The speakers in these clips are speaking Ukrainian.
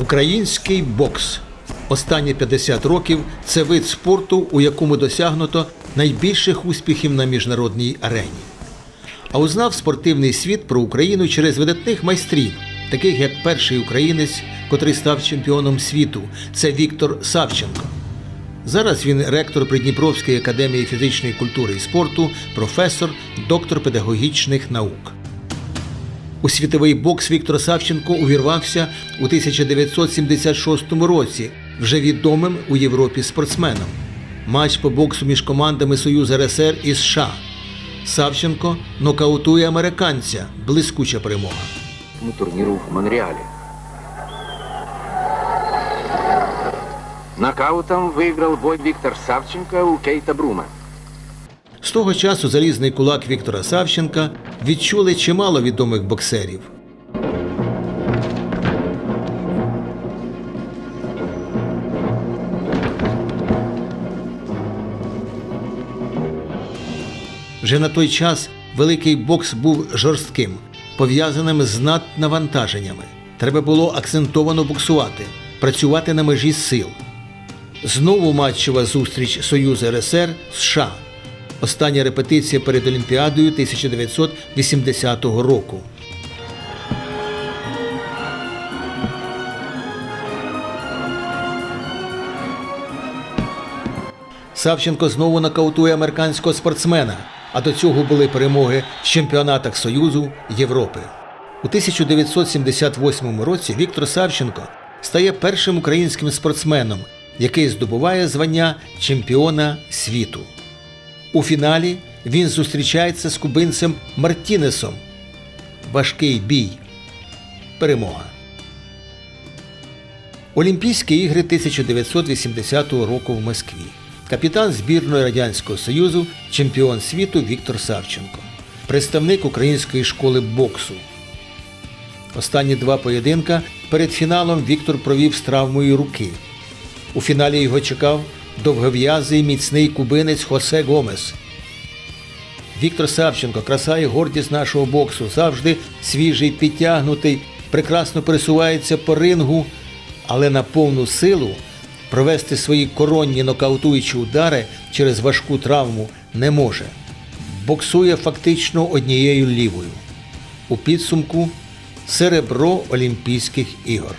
Український бокс. Останні 50 років це вид спорту, у якому досягнуто найбільших успіхів на міжнародній арені. А узнав спортивний світ про Україну через видатних майстрів, таких як перший українець, котрий став чемпіоном світу, це Віктор Савченко. Зараз він ректор Придніпровської академії фізичної культури і спорту, професор, доктор педагогічних наук. У світовий бокс Віктор Савченко увірвався у 1976 році, вже відомим у Європі спортсменом. Матч по боксу між командами Союз РСР і США. Савченко нокаутує американця. Блискуча перемога. ну, турниру в Монреале. Нокаутом выиграл бой Виктор Савченко у Кейта Брума. З того часу залізний кулак Віктора Савченка відчули чимало відомих боксерів. Вже на той час великий бокс був жорстким, пов'язаним з наднавантаженнями. Треба було акцентовано боксувати, працювати на межі сил. Знову матчева зустріч Союзу РСР США. Остання репетиція перед Олімпіадою 1980 року. Савченко знову нокаутує американського спортсмена, а до цього були перемоги в чемпіонатах Союзу Європи. У 1978 році Віктор Савченко стає першим українським спортсменом, який здобуває звання чемпіона світу. У фіналі він зустрічається з кубинцем Мартінесом. Важкий бій. Перемога. Олімпійські ігри 1980 року в Москві. Капітан збірної Радянського Союзу, чемпіон світу Віктор Савченко, представник української школи боксу. Останні два поєдинка перед фіналом Віктор провів з травмою руки. У фіналі його чекав довгов'язий міцний кубинець Хосе Гомес. Віктор Савченко, краса і гордість нашого боксу, завжди свіжий, підтягнутий, прекрасно пересувається по рингу, але на повну силу провести свої коронні нокаутуючі удари через важку травму не може. Боксує фактично однією лівою. У підсумку серебро Олімпійських ігор.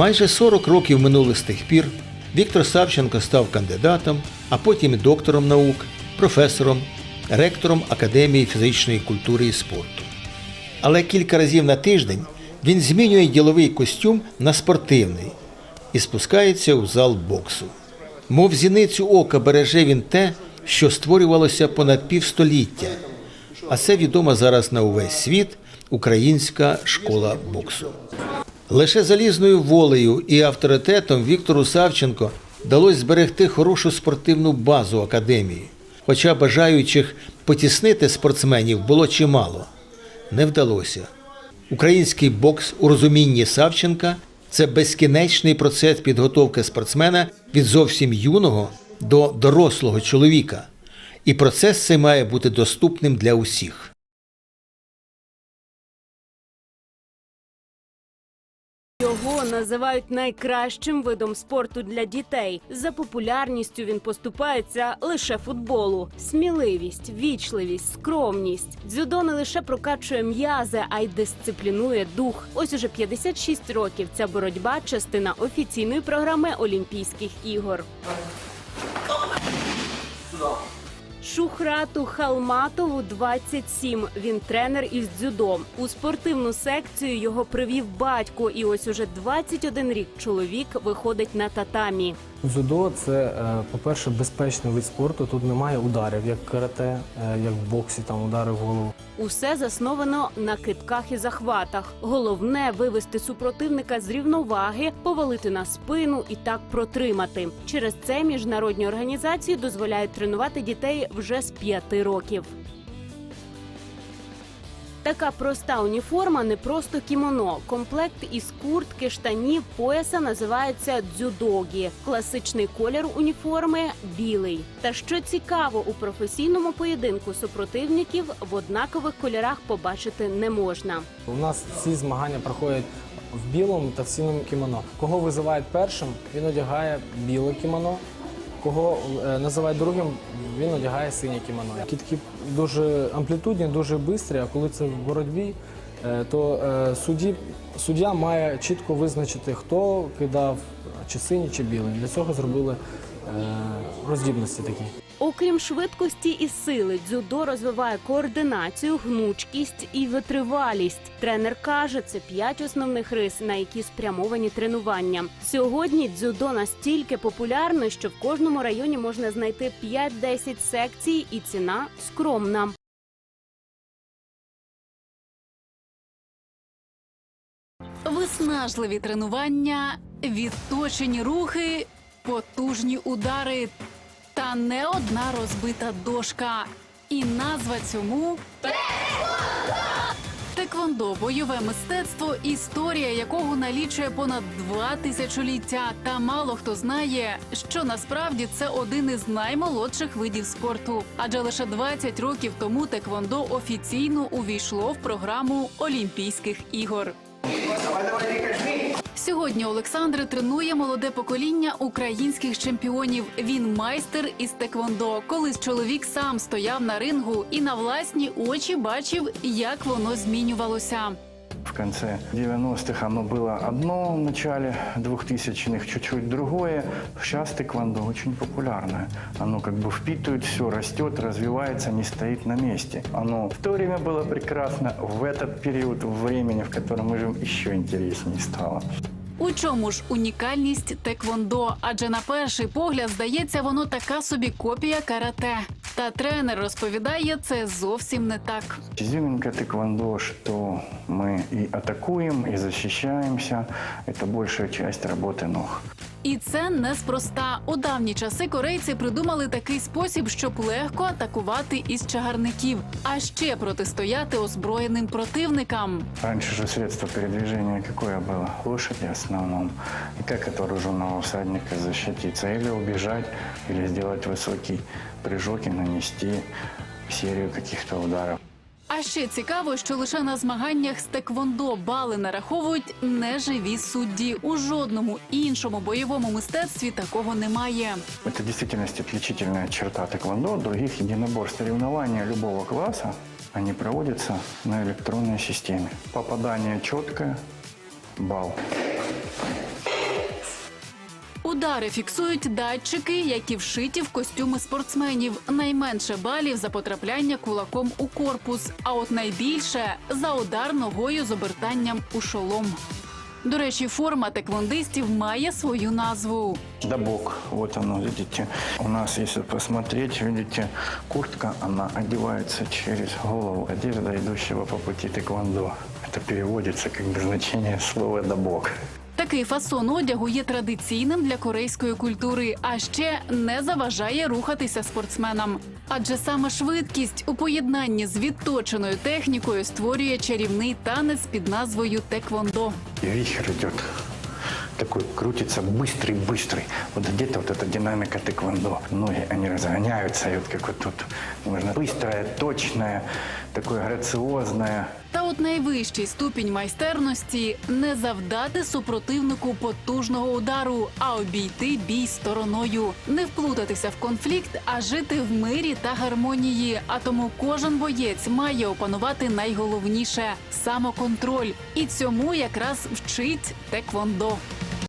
Майже 40 років минуло з тих пір. Віктор Савченко став кандидатом, а потім доктором наук, професором, ректором Академії фізичної культури і спорту. Але кілька разів на тиждень він змінює діловий костюм на спортивний і спускається у зал боксу. Мов зіницю ока береже він те, що створювалося понад півстоліття. А це відома зараз на увесь світ українська школа боксу. Лише залізною волею і авторитетом Віктору Савченко вдалося зберегти хорошу спортивну базу академії. Хоча бажаючих потіснити спортсменів було чимало. Не вдалося. Український бокс у розумінні Савченка це безкінечний процес підготовки спортсмена від зовсім юного до дорослого чоловіка. І процес цей має бути доступним для усіх. Його називають найкращим видом спорту для дітей. За популярністю він поступається лише футболу. Сміливість, вічливість, скромність. Дзюдо не лише прокачує м'язи, а й дисциплінує дух. Ось уже 56 років ця боротьба частина офіційної програми Олімпійських ігор. Шухрату Халматову 27. Він тренер із дзюдо. У спортивну секцію його привів батько, і ось уже 21 рік чоловік виходить на татамі. Дзюдо це, е, по-перше, безпечний вид спорту. Тут немає ударів, як карате, е, як в боксі, там удари в голову. Усе засновано на китках і захватах. Головне вивести супротивника з рівноваги, повалити на спину і так протримати. Через це міжнародні організації дозволяють тренувати дітей вже з 5 років. Така проста уніформа не просто кімоно. Комплект із куртки, штанів, пояса називається дзюдогі. Класичний колір уніформи білий. Та що цікаво, у професійному поєдинку супротивників в однакових кольорах побачити не можна. У нас ці змагання проходять в білому та в синьому кімоно. Кого визивають першим, він одягає біле кімоно. Кого е, називають другим, він одягає синє кімоно. Кітки дуже амплітудні, дуже швидкі, а коли це в боротьбі, е, то е, судді, суддя має чітко визначити, хто кидав чи синій, чи білий. Для цього зробили роздібності такі. Окрім швидкості і сили, дзюдо розвиває координацію, гнучкість і витривалість. Тренер каже, це п'ять основних рис, на які спрямовані тренування. Сьогодні дзюдо настільки популярне, що в кожному районі можна знайти 5-10 секцій, і ціна скромна. Виснажливі тренування, відточені рухи, потужні удари та не одна розбита дошка. І назва цьому Теквондо бойове мистецтво, історія якого налічує понад два тисячоліття. Та мало хто знає, що насправді це один із наймолодших видів спорту. Адже лише 20 років тому Теквондо офіційно увійшло в програму Олімпійських ігор. Сьогодні Олександр тренує молоде покоління українських чемпіонів. Він майстер із теквондо. Колись чоловік сам стояв на рингу і на власні очі бачив, як воно змінювалося. В конце 90-х оно было одно, в начале 2000-х чуть-чуть другое. Сейчас тэквондо очень популярное. Оно как бы впитывает все, растет, развивается, не стоит на месте. Оно в то время было прекрасно, в этот период времени, в котором мы живем, еще интереснее стало. У чому ж унікальність теквондо? Адже на перший погляд здається, воно така собі копія карате. Та тренер розповідає, це зовсім не так. Изюминка тэквондо, что мы и атакуем, и защищаемся. Это большая часть работы ног. І це неспроста. У давні часи корейці придумали такий спосіб, щоб легко атакувати із чагарників, а ще протистояти озброєним противникам. Раньше же средство передвижения какое было? Лошади в основном. И как от вооруженного всадника защититься? Или убежать, или сделать высокий прыжок и нанести серию каких-то ударов. А ще цікаво, що лише на змаганнях з теквондо бали нараховують неживі судді. У жодному іншому бойовому мистецтві такого немає. Это в действительности отличительная черта тэквондо от других единоборств. Соревнования любого класса, они проводятся на электронной системе. Попадание четкое, балл. Удари фіксують датчики, які вшиті в костюми спортсменів. Найменше балів за потрапляння кулаком у корпус, а от найбільше за удар ногою з обертанням у шолом. До речі, форма теквондистів має свою назву. Добок, вот оно, видите. У нас, если посмотреть, видите, куртка, она одевается через голову одежда, идущего по пути тэквондо. Это переводится как бы значение слова «добок». Такий фасон одягу є традиційним для корейської культури, а ще не заважає рухатися спортсменам. Адже саме швидкість у поєднанні з відточеною технікою створює чарівний танець під назвою Теквондо. И вихрь идет. Такой крутится быстрый-быстрый. Вот где-то вот эта динамика тэквондо. Ноги, они разгоняются, и вот как вот тут можно быстрое, точное, такое грациозное. Та от найвищий ступінь майстерності не завдати супротивнику потужного удару, а обійти бій стороною, не вплутатися в конфлікт, а жити в мирі та гармонії. А тому кожен боєць має опанувати найголовніше самоконтроль. І цьому якраз вчить теквондо.